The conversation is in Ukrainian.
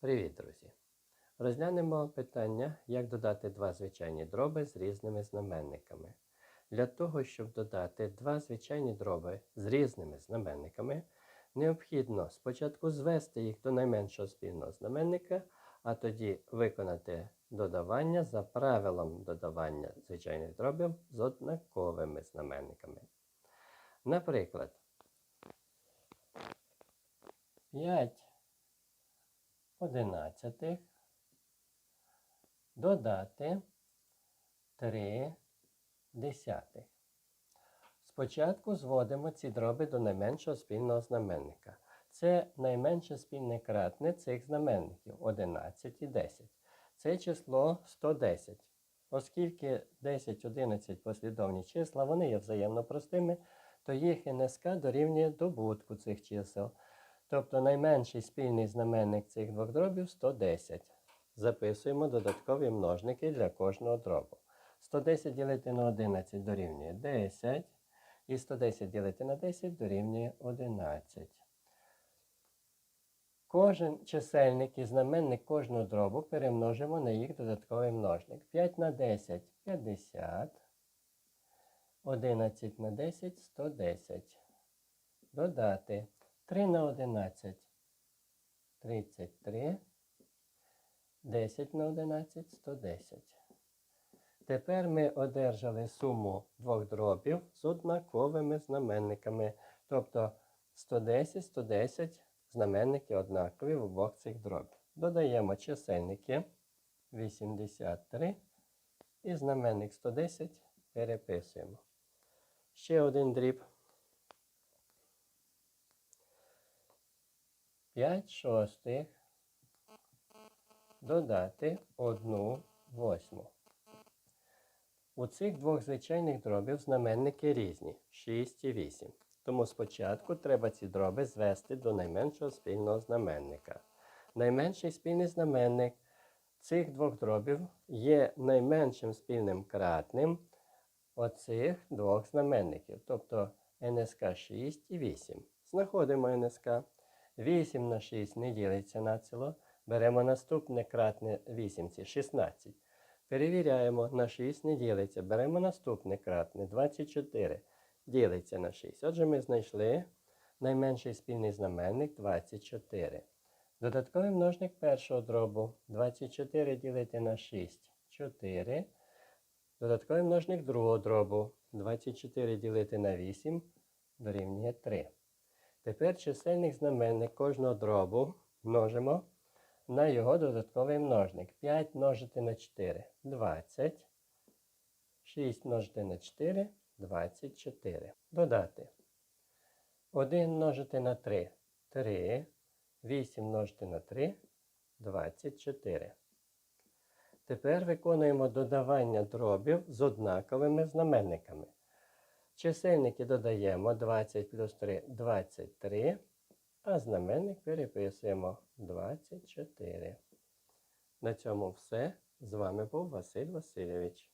Привіт, друзі! Розглянемо питання, як додати два звичайні дроби з різними знаменниками. Для того, щоб додати два звичайні дроби з різними знаменниками, необхідно спочатку звести їх до найменшого спільного знаменника, а тоді виконати додавання за правилом додавання звичайних дробів з однаковими знаменниками. Наприклад, 5 одинадцятих додати 3 десятих. Спочатку зводимо ці дроби до найменшого спільного знаменника. Це найменше спільне кратне цих знаменників 11 і 10. Це число 110. Оскільки 10, 11 послідовні числа, вони є взаємно простими, то їх НСК дорівнює добутку цих чисел. Тобто найменший спільний знаменник цих двох дробів 110. Записуємо додаткові множники для кожного дробу. 110 ділити на 11 дорівнює 10. І 110 ділити на 10 дорівнює 11. Кожен чисельник і знаменник кожного дробу перемножимо на їх додатковий множник. 5 на 10 50. 11 на 10 110. Додати 3 на 11 33. 10 на 11 110. Тепер ми одержали суму двох дробів з однаковими знаменниками. Тобто 110, 110 знаменники однакові в обох цих дробів. Додаємо чисельники 83 і знаменник 110 переписуємо. Ще один дріб. 5 шостих додати 1 восьму. У цих двох звичайних дробів знаменники різні 6 і 8. Тому спочатку треба ці дроби звести до найменшого спільного знаменника. Найменший спільний знаменник цих двох дробів є найменшим спільним кратним оцих двох знаменників, тобто НСК 6 і 8. Знаходимо НСК. 8 на 6 не ділиться на ціло. Беремо наступне кратне 8, 16. Перевіряємо, на 6 не ділиться. Беремо наступне кратне 24. Ділиться на 6. Отже, ми знайшли найменший спільний знаменник 24. Додатковий множник першого дробу 24 ділити на 6 4. Додатковий множник другого дробу 24 ділити на 8 дорівнює 3. Тепер чисельник знаменник кожного дробу множимо на його додатковий множник. 5 множити на 4 20. 6 множити на 4 24. Додати. 1 множити на 3 3. 8 множити на 3 24. Тепер виконуємо додавання дробів з однаковими знаменниками. Чисельники додаємо 20 плюс 3 23, а знаменник переписуємо 24. На цьому все. З вами був Василь Васильович.